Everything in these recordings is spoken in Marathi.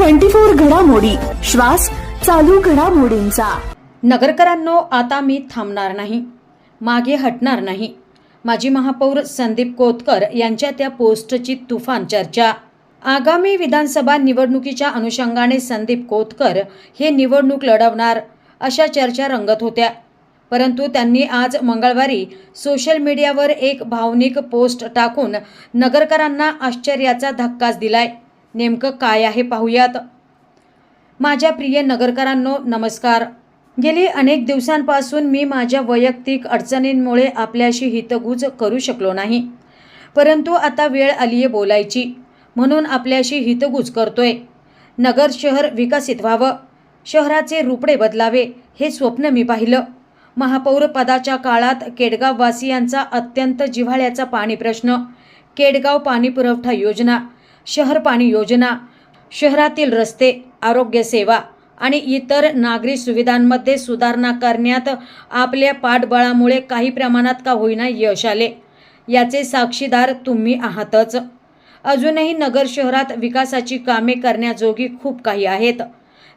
ट्वेंटी फोर घडामोडी. श्वास चालू घडामोडींचा. नगरकरांनो आता मी थांबणार नाही. मागे हटणार नाही. माजी महापौर संदीप कोतकर यांच्या त्या पोस्टची तुफान चर्चा. आगामी विधानसभा निवडणुकीच्या अनुषंगाने संदीप कोतकर हे निवडणूक लढवणार अशा चर्चा रंगत होत्या. परंतु त्यांनी आज मंगळवारी सोशल मीडियावर एक भावनिक पोस्ट टाकून नगरकरांना आश्चर्याचा धक्काच दिलाय. नेमकं काय आहे पाहूयात. माझ्या प्रिय नगरकरांनो नमस्कार. गेली अनेक दिवसांपासून मी माझ्या वैयक्तिक अडचणींमुळे आपल्याशी हितगुज करू शकलो नाही. परंतु आता वेळ आली आहे बोलायची. म्हणून आपल्याशी हितगुज करतोय. नगर शहर विकसित व्हावं. शहराचे रुपडे बदलावे हे स्वप्न मी पाहिलं. महापौर पदाच्या काळात केडगाववासियांचा अत्यंत जिव्हाळ्याचा पाणी प्रश्न केडगाव पाणी पुरवठा योजना शहर पाणी योजना शहरातील रस्ते आरोग्यसेवा आणि इतर नागरी सुविधांमध्ये सुधारणा करण्यात आपल्या पाठबळामुळे काही प्रमाणात का होईना यश आले. याचे साक्षीदार तुम्ही आहातच. अजूनही नगर शहरात विकासाची कामे करण्याजोगी खूप काही आहेत.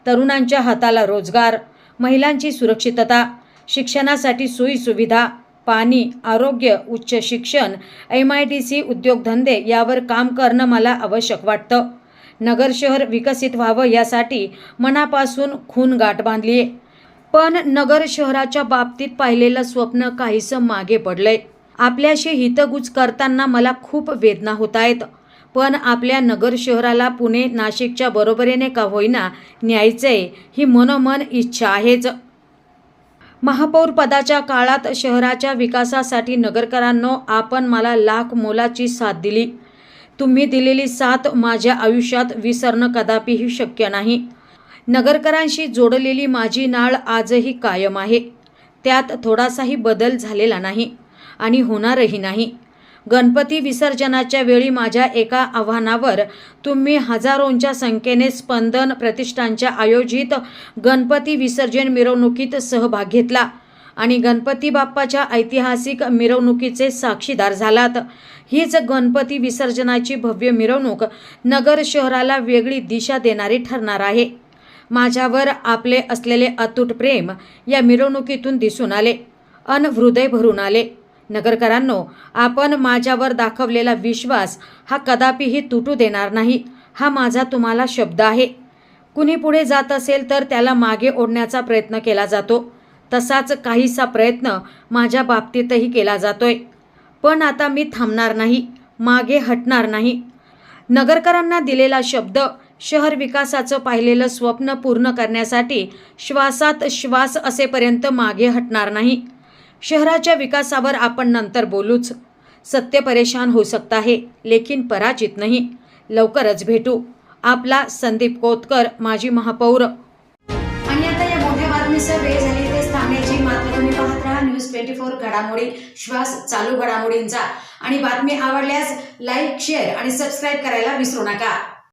तरुणांच्या हाताला रोजगार महिलांची सुरक्षितता शिक्षणासाठी सोयीसुविधा पाणी आरोग्य उच्च शिक्षण एम आय टी सी उद्योगधंदे यावर काम करणं मला आवश्यक वाटतं. नगर शहर विकसित व्हावं यासाठी मनापासून खून गाठ बांधली आहे पण नगर शहराच्या बाबतीत पाहिलेलं स्वप्न काहीसं मागे पडलंय. आपल्याशी हितगुज करताना मला खूप वेदना होत आहेत पण आपल्या नगर शहराला पुणे नाशिकच्या बरोबरीने का होईना न्यायचंय ही मनोमन इच्छा आहेच. महापौर पदाच्या काळात शहराच्या विकासासाठी नगरकरांनो आपण मला लाख मोलाची साथ दिली. तुम्ही दिलेली साथ माझ्या आयुष्यात विसरणं कदापिही शक्य नाही. नगरकरांशी जोडलेली माझी नाळ आजही कायम आहे. त्यात थोडासाही बदल झालेला नाही आणि होणारही नाही. गणपती विसर्जनाच्या वेळी माझ्या एका आव्हानावर तुम्ही हजारोंच्या संख्येने स्पंदन प्रतिष्ठानच्या आयोजित गणपती विसर्जन मिरवणुकीत सहभाग घेतला आणि गणपती बाप्पाच्या ऐतिहासिक मिरवणुकीचे साक्षीदार झालात. हीच गणपती विसर्जनाची भव्य मिरवणूक नगर शहराला वेगळी दिशा देणारी ठरणार आहे. माझ्यावर आपले असलेले अतूट प्रेम या मिरवणुकीतून दिसून आले. अन हृदय भरून आले. नगरकरांनो आपण माझ्यावर दाखवलेला विश्वास हा कदापिही तुटू देणार नाही. हा माझा तुम्हाला शब्द आहे. कुणी पुढे जात असेल तर त्याला मागे ओढण्याचा प्रयत्न केला जातो. तसाच काहीसा प्रयत्न माझ्या बाबतीतही केला जातोय. पण आता मी थांबणार नाही मागे हटणार नाही. नगरकरांना दिलेला शब्द शहर विकासाचं पाहिलेलं स्वप्न पूर्ण करण्यासाठी श्वासात श्वास असेपर्यंत मागे हटणार नाही. शहराच्या विकासावर आपण नंतर बोलूच. सत्य परेशान हो सकता है लेकिन पराजित नाही. लवकरच भेटू. आपला संदीप कोतकर माजी महापौर. आणि आता या मोठ्या बातमीचा वेळ झाली ते थांबण्याची. मात्र तुम्ही पाहत राहा न्यूज ट्वेंटी फोर घडामोडी श्वास चालू घडामोडींचा. आणि बातमी आवडल्यास लाईक शेअर आणि सबस्क्राईब करायला विसरू नका.